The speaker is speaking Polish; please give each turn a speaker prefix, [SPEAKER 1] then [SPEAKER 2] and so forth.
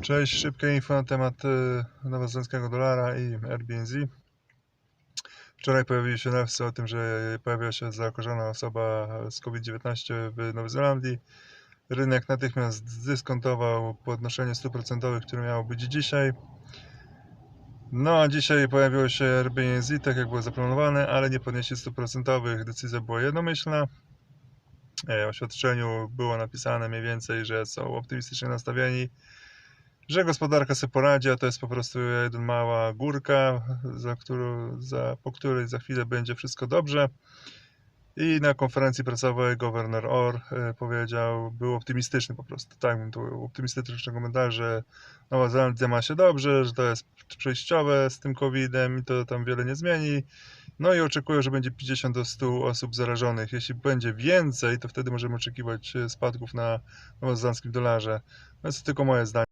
[SPEAKER 1] Cześć, szybkie info na temat e, nowozelandzkiego dolara i Airbnb. Wczoraj pojawiły się newsy o tym, że pojawiła się zakażona osoba z COVID-19 w Nowej Zelandii. Rynek natychmiast zdyskontował podnoszenie stóp procentowych, które miało być dzisiaj. No a dzisiaj pojawiło się Airbnb, tak jak było zaplanowane, ale nie podnieśli stóp procentowych. Decyzja była jednomyślna. E, W oświadczeniu było napisane mniej więcej, że są optymistycznie nastawieni że gospodarka sobie poradzi, a to jest po prostu jedna mała górka, za którą, za, po której za chwilę będzie wszystko dobrze. I na konferencji prasowej governor Orr e, powiedział, był optymistyczny po prostu, tak to ujął, optymistyczny komentarz, że Nowa Zelandia ma się dobrze, że to jest przejściowe z tym COVID-em i to tam wiele nie zmieni. No i oczekują, że będzie 50 do 100 osób zarażonych. Jeśli będzie więcej, to wtedy możemy oczekiwać e, spadków na nowozelandzkim dolarze. No to tylko moje zdanie.